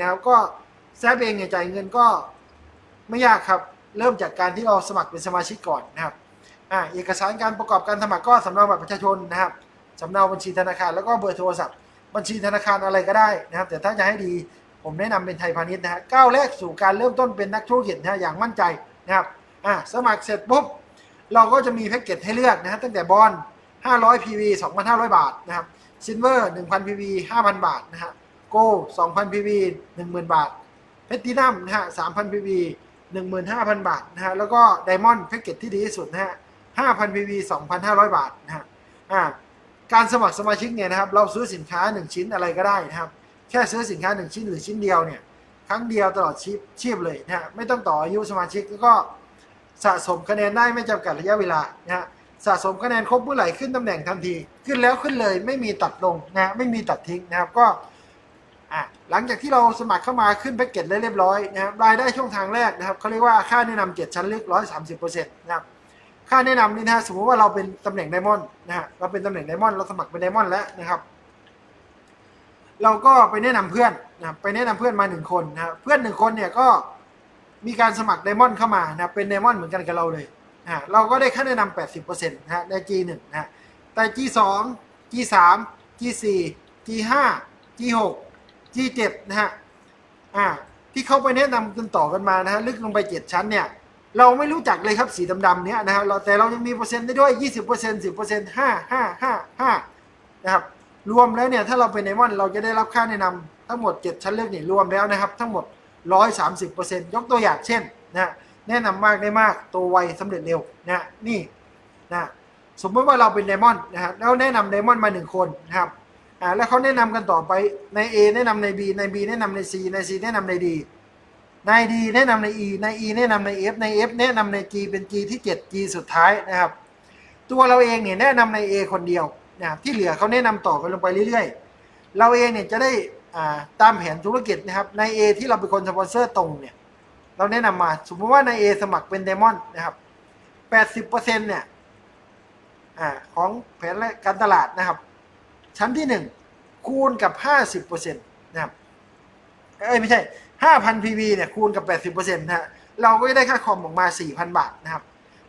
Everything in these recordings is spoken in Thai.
นะครับ ก็แซฟเองเนี่ยจ่ายเงินก็ไม่ยากครับ เริ่มจากการที่เราสมัครเป็นสมาชิกก่อนนะครับอ่าเอกสารการประกอบการสมัครก็สำเนาบัตรประชาชนนะครับสำเนาบัญชีธนาคารแล้วก็เบอร์โทรศัพท์ บัญชีธนาคารอะไรก็ได้นะครับ แต่ถ้าจะให้ดีผมแนะนำเป็นไทยพาณิชย์นะฮะก้าวแรกสู่การเริ่มต้นเป็นนักธุรกิจนะฮะอย่างมั่นใจนะครับอ่าสมัครเสร็จปุ๊บเราก็จะมีแพ็กเกจให้เลือกนะฮะตั้งแต่บอล500 PV 2,500 บาทนะครับซิลเวอร์1,000 PV 5,000 บาทนะฮะ โก2,000 PV 10,000บาทเพชรตินัมนะฮะ3,000 PV 15,000บาทนะฮะแล้วก็ไดมอนด์แพ็กเกจที่ดีที่สุดนะฮะ5,000 PV 2,500บาทนะฮะอ่าการสมัครสมาชิกเนี่ยนะครับ เราซื้อสินค้า1ชิ้นอะไรก็ได้นะครับ แค่ซื้อสินค้า1ชิ้นหรือชิ้นเดียวเนี่ยครั้งเดียวตลอดชีพชีพเลยนะฮะไม่ต้องต่ออายุสมาชิกแล้วก็สะสมคะแนนได้ไม่จำกัดระยะเวลานะฮะสะสมคะแนนครบเมื่อไหร่ขึ้นตำแหน่งทันที ขึ้นแล้วขึ้นเลยไม่มีตัดลงนะฮะไม่มีตัดทิ้งนะครับ ก็ อะหลังจากที่เราสมัครเข้ามาขึ้นแพ็กเกจได้เรียบร้อยนะครับรายได้ช่องทางแรกนะครับเขาเรียกว่าค่าแนะนำเจ็ดชั้นลึกร้อยสามสิบเปอร์เซ็นต์นะครับค่าแนะนำนี่นะสมมติว่าเราเป็นตำแหน่งไดมอนด์นะฮะเราเป็นตำแหน่งไดมอนด์เราสมัครเป็นไดมอนด์แล้วนะครับ เราก็ไปแนะนำเพื่อนนะครับไปแนะนำเพื่อนมาหนึ่งคนนะครับเพื่อนหนึ่งคนเนี่ยก็มีการสมัครไดมอนด์เข้ามานะครับเป็นไดมอนด์เหมือนกันกับเราเลยนะฮะเราก็ได้ค่าแนะนำแปดสิบเปอร์เซ็นต์นะฮะใน G1 นะฮะแต่ G2 G3 G4 G5 G6 G7 นะฮะอ่าที่เขาไปแนะนำกันต่อกันมานะฮะลึกลงไปเจ็ดชั้นเนี่ยเราไม่รู้จักเลยครับสีดำๆเนี้ยนะครับเราแต่เรายังมีเปอร์เซ็นต์ได้ด้วย 20% 10% 5 5 5 5นะครับรวมแล้วเนี่ยถ้าเราเป็นไดมอนด์เราจะได้รับค่าแนะนำทั้งหมด 7 ชั้นเลือกนี่รวมแล้วนะครับ ทั้งหมด 130%ยกตัวอย่างเช่นนะฮะแนะนำมากได้มากตัวไวสำเร็จเร็วนะนี่นะสมมติว่าเราเป็นไดมอนด์นะครับแล้วแนะนำไดมอนด์มาหนึ่งคนนะครับ อ่าแล้วเขาแนะนำกันต่อไปใน A แนะนำใน B ใน B แนะนำใน C ใน C แนะนำใน D ใน D แนะนำใน E ใน E แนะนำใน F ใน F แนะนำใน G เป็น G ที่ 7 G สุดท้ายนะครับ ตัวเราเองเนี่ยแนะนำใน A คนเดียวนะครับที่เหลือเขาแนะนำต่อกันลงไปเรื่อยๆ เราเองเนี่ยจะได้อ่าตามแผนธุรกิจนะครับใน A ที่เราเป็นคนสปอนเซอร์ตรงเนี่ยเราแนะนำมาสมมติว่าใน A สมัครเป็นเดมอนนะครับ80%เนี่ยอ่าของแผนการตลาดนะครับ ชั้นที่1คูณกับ50%นะครับเอ้ยไม่ใช่5,000 PV เนี่ยคูณกับ80%นะฮะเราก็จะได้ค่าคอมออกมา4,000บาทนะครับ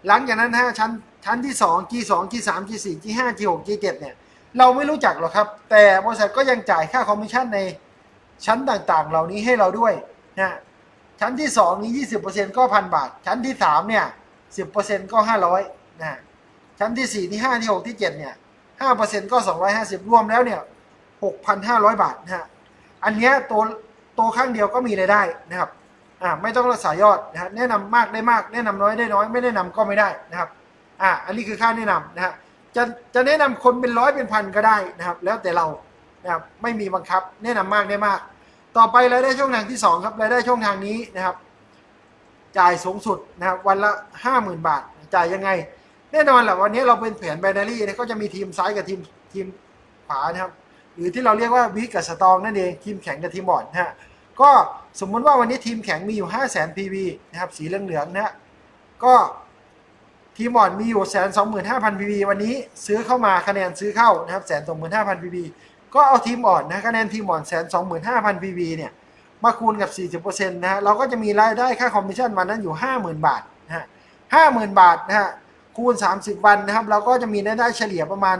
หลังจากนั้นฮะชั้นชั้นที่2 G2 G3 G4 G5 G6 G7 เนี่ยเราไม่รู้จักหรอกครับ แต่บริษัทก็ยังจ่ายค่าคอมมิชชั่นในชั้นต่างๆ เหล่านี้ให้เราด้วยนะฮะชั้นที่2นี้20%ก็พันบาท ชั้นที่3เนี่ย10%ก็500นะฮะชั้นที่4ที่5ที่6ที่7เนี่ย 5%ก็ 250 รวมแล้วเนี่ย 6,500 บาทนะฮะ อันเนี้ยตัวตัวข้างเดียวก็มีรายได้นะครับ อ่า ไม่ต้องรักษายอดนะฮะ แนะนำมากได้มาก แนะนำน้อยได้น้อย ไม่แนะนำก็ไม่ได้นะครับ อ่า อันนี้คือค่าแนะนำนะฮะ จะจะแนะนำคนเป็นร้อยเป็นพันก็ได้นะครับ แล้วแต่เรา นะครับ ไม่มีบังคับ แนะนำมากได้มาก ต่อไปรายได้ช่องทางที่สองครับ รายได้ช่องทางนี้นะครับ จ่ายสูงสุดนะครับ วันละห้าหมื่นบาท จ่ายยังไง แน่นอนแหละวันนี้เราเป็นแผนไบนารี่นะก็จะมีทีมซ้ายกับทีมทีมขวานะครับ หรือที่เราเรียกว่าวิกกับสตองนั่นเองทีมแข็งกับทีมบอดนะฮะก็สมมุติว่าวันนี้ทีมแข็งมีอยู่5 0 0 0 0 PV นะครับสีเหลืองๆนะฮะก็ทีมบอดมีอยู่แสนสองหมื่นห้าพัน PV วันนี้ซื้อเข้ามาคะแนนซื้อเข้านะครับแสนสองหมื่นห้าพัน PV ก็เอาทีมบอดนะคะแนนทีมบอดแสนสองหมื่นห้าพัน PV เนี่ยมาคูณกับ40%นะฮะเราก็จะมีรายได้ค่าคอมมิชชั่นวันนั้นอยู่50,000บาทนะฮะ50,000บาทนะฮะ คูณ 30 วันนะครับ เราก็จะมีรายได้เฉลี่ยประมาณ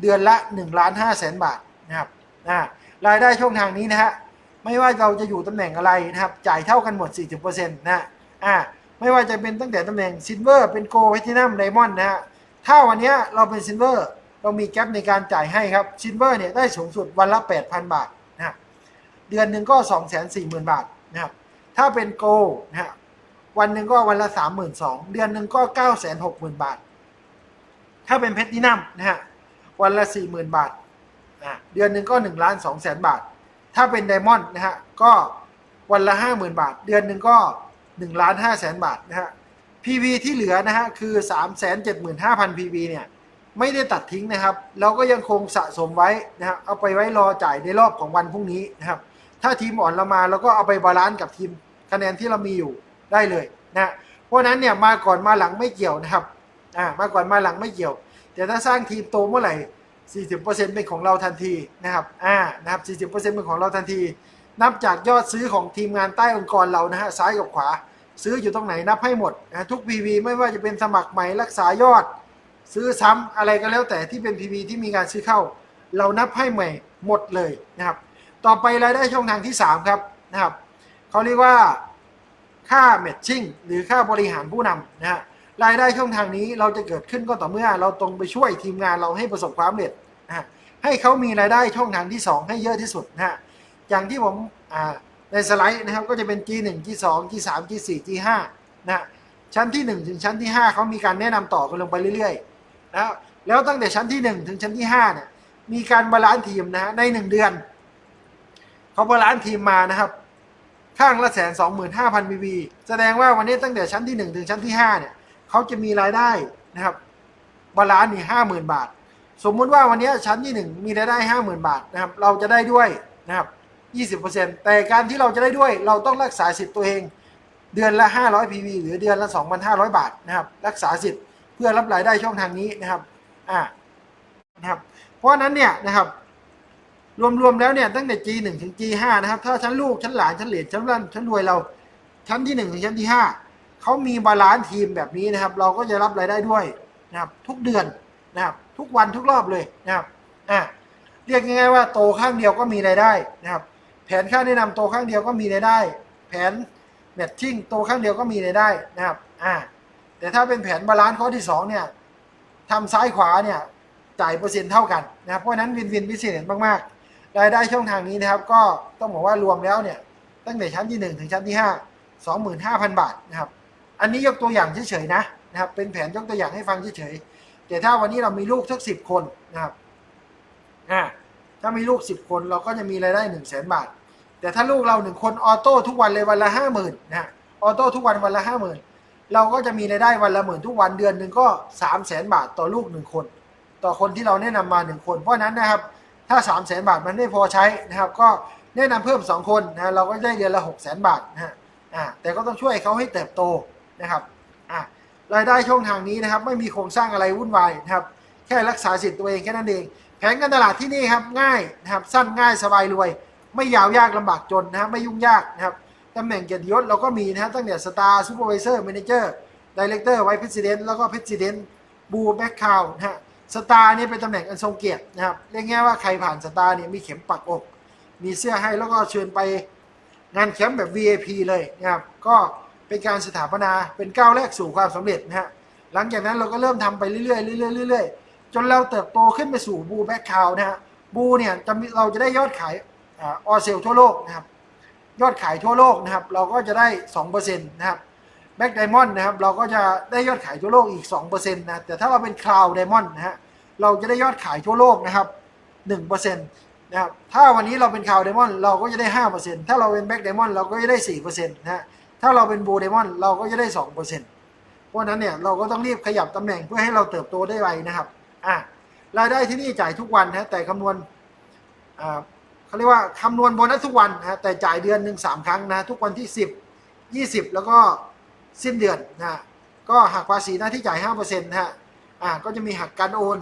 เดือนละ1ล้าน5แสนบาทนะครับอ่ารายได้ช่องทางนี้นะฮะไม่ว่าเราจะอยู่ตำแหน่งอะไรนะครับ จ่ายเท่ากันหมด 40%นะอ่าไม่ว่าจะเป็นตั้งแต่ตำแหน่งซิลเวอร์เป็นโกลแพทินัมไดมอนด์นะฮะถ้าวันนี้เราเป็นซิลเวอร์เรามีแก๊ปในการจ่ายให้ครับซิลเวอร์เนี่ยได้สูงสุดวันละ 8,000 บาทนะฮะเดือนหนึ่งก็ 240,000 บาทนะครับถ้าเป็นโกลนะฮะวันหนึ่งก็วันละ 32,000 เดือนหนึ่งก็ 960,000 บาท ถ้าเป็นเพชรดินัมนะฮะวันละ 40,000 บาทอะเดือนหนึ่งก็1นึ่งล้านสองแสนบาท ถ้าเป็นไดมอนด์นะฮะก็วันละ 50,000 บาท เดือนหนึ่งก็1ล้าน5แสนบาทนะฮะ PV ที่เหลือนะฮะคือ 3 7 5 0 0 0 PV เนี่ยไม่ได้ตัดทิ้งนะครับเราก็ยังคงสะสมไว้นะฮะเอาไปไว้รอจ่ายในรอบของวันพรุ่งนี้นะครับ ถ้าทีมอ่อนเรามาเราก็เอาไปบาลานซ์กับทีมคะแนนที่เรามีอยู่ได้เลยนะฮะเพราะนั้นเนี่ยมาก่อนมาหลังไม่เกี่ยวนะครับ อ่ามาก่อนมาหลังไม่เกี่ยว แต่ถ้าสร้างทีมโตเมื่อไหร่ 40%เป็นของเราทันทีนะครับอ่านะครับ40%เป็นของเราทันที นับจากยอดซื้อของทีมงานใต้องค์กรเรานะฮะซ้ายกับขวา ซื้ออยู่ตรงไหนนับให้หมดนะทุก PV ไม่ว่าจะเป็นสมัครใหม่รักษายอด ซื้อซ้ำอะไรก็แล้วแต่ที่เป็น PV ที่มีการซื้อเข้า เรานับให้ใหม่หมดเลยนะครับต่อไปรายได้ช่องทางที่ 3 ครับนะครับเขาเรียกว่าค่าแมทชิ่งหรือค่าบริหารผู้นำนะฮะ รายได้ช่องทางนี้เราจะเกิดขึ้นก็ต่อเมื่อ เราตรงไปช่วยทีมงานเราให้ประสบความสำเร็จนะฮะให้เขามีรายได้ช่องทางที่ 2 ให้เยอะที่สุดนะฮะอย่างที่ผมอ่าในสไลด์นะครับก็จะเป็น G1 G2 G3 G4 G5 นะฮะชั้นที่ 1 ถึงชั้นที่ 5 เขามีการแนะนำต่อกันลงไปเรื่อยๆนะแล้วตั้งแต่ชั้นที่ 1 ถึงชั้นที่5เนี่ยมีการบาลานซ์ทีมนะฮะใน 1 เดือนเขาบาลานซ์ทีมมานะครับข้างละแสนสองหมื่นห้าพันบีบีแสดงว่าวันนี้ตั้งแต่ชั้นที่หนึ่งถึงชั้นที่ห้าเนี่ย เขาจะมีรายได้นะครับบาลานซ์นี่ห้าหมื่นบาท สมมุติว่าวันนี้ชั้นที่หนึ่งมีรายได้ห้าหมื่นบาทนะครับ เราจะได้ด้วยนะครับยี่สิบเปอร์เซ็นต์แต่การที่เราจะได้ด้วยเราต้องรักษาสิทธิ์ตัวเอง เดือนละห้าร้อยพีวีหรือเดือนละสองพันห้าร้อยบาทนะครับ รักษาสิทธิ์เพื่อรับรายได้ช่องทางนี้นะครับอ่านะครับ เพราะนั้นเนี่ยนะครับ รวมๆแล้วเนี่ยตั้งแต่ G1 ถึง G5 นะครับ ถ้าชั้นลูกชั้นหลานชั้นเหลนชั้นรั่นชั้นรวยเราชั้นที่ 1 ถึงชั้นที่ 5 เขามีบาลานซ์ทีมแบบนี้นะครับ เราก็จะรับรายได้ด้วยนะครับทุกเดือนนะครับทุกวันทุกรอบเลยนะครับอะเรียกง่ายๆว่าโตข้างเดียวก็มีรายได้นะครับ แผนค่าแนะนำโตข้างเดียวก็มีรายได้ แผนแมทชิ่งโตข้างเดียวก็มีรายได้นะครับอ่าแต่ถ้าเป็นแผนบาลานซ์ข้อที่สองเนี่ยทำซ้ายขวาเนี่ยจ่ายเปอร์เซ็นต์เท่ากันนะครับเพราะฉะนั้นวินวินพิเศษมากๆรายได้ช่องทางนี้นะครับ ก็ต้องบอกว่ารวมแล้วเนี่ยตั้งแต่ชั้นที่ 1 ถึงชั้นที่ 5 25,000 บาทนะครับ อันนี้ยกตัวอย่างเฉยๆนะนะครับเป็นแผนยกตัวอย่างให้ฟังเฉยๆแต่ถ้าวันนี้เรามีลูกสักสิบคนนะครับอ่าถ้ามีลูก10คนเราก็จะมีรายได้1 0 0 0 0แสนบาท แต่ถ้าลูกเราหนึ่งคนออโต้ทุกวันเลยวันละห้าหมื่นนะออโต้ทุกวันวันละห้าหมื่นเราก็จะมีรายได้วันละหมื่นทุกวันเดือนหนึ่งก็สามแสนบาทต่อลูกหนึ่งคน ต่อคนที่เราแนะนำมาหนึ่งคน เพราะนั้นนะครับถ้า3 0 0แสนบาทมันไม่พอใช้นะครับก็แนะนำเพิ่ม2คนนะเราก็ได้เดือนละ6 0 0แสนบาทนะฮะอ่าแต่ก็ต้องช่วยเขาให้เติบโต นะครับอ่ารายได้ช่องทางนี้นะครับไม่มีโครงสร้างอะไรวุ่นวายนะครับแค่รักษาสิทธิ์ตัวเองแค่นั้นเอง แผนการตลาดที่นี่ครับง่ายนะครับสั้นง่ายสบายรวย ไม่ยาวยากลำบากจนนะครับไม่ยุ่งยากนะครับตำแหน่งเกียรติยศเราก็มีนะครับตั้งแต่สตาร์ซูเปอร์วิเซอร์แมเนเจอร์ดีเลกเตอร์ไวท์เพรสิดเนแล้วก็เพรสิดเนบูแบ็คคาวนะฮะสตาร์นี่เป็นตำแหน่งอันทรงเกียรตินะครับเรียกง่ายว่าใครผ่านสตาร์เนี่ยมีเข็มปักอก มีเสื้อให้แล้วก็เชิญไปงานแคมป์แบบ VIP เลยนะครับก็ เป็นการสถาปนาเป็นก้าวแรกสู่ความสำเร็จนะฮะหลังจากนั้นเราก็เริ่มทำไปเรื่อยๆเรื่อยๆเรื่อยๆจนเราเติบโตขึ้นไปสู่บูแบ็คคาวนะฮะบูเนี่ยจะมีเราจะได้ยอดขายออเซลทั่วโลกนะครับยอดขายทั่วโลกนะครับเราก็จะได้2%นะครับแบ็กไดมอนด์นะครับเราก็จะได้ยอดขายทั่วโลกอีก2%นะแต่ถ้าเราเป็นคลาวไดมอนด์นะฮะเราจะได้ยอดขายทั่วโลกนะครับ1%นะครับถ้าวันนี้เราเป็นคลาวไดมอนด์เราก็จะได้ 5%ถ้าเราเป็นแบ็กไดมอนด์เราก็จะได้4%นะฮะ ถ้าเราเป็นบูไดมอนด์เราก็จะได้2%เพราะนั้นเนี่ยเราก็ต้องรีบขยับตำแหน่งเพื่อให้เราเติบโตได้ไวนะครับอะรายได้ที่นี่จ่ายทุกวันนะแต่คำนวณอ่าเขาเรียกว่าคำนวณโบนัสทุกวันนะแต่จ่ายเดือนหนึ่งสามครั้งนะทุกวันที่ 10 20 แล้วก็สิ้นเดือนนะฮะก็หักภาษีหน้าที่จ่าย5%นะฮะอ่าก็จะมีหักการโอน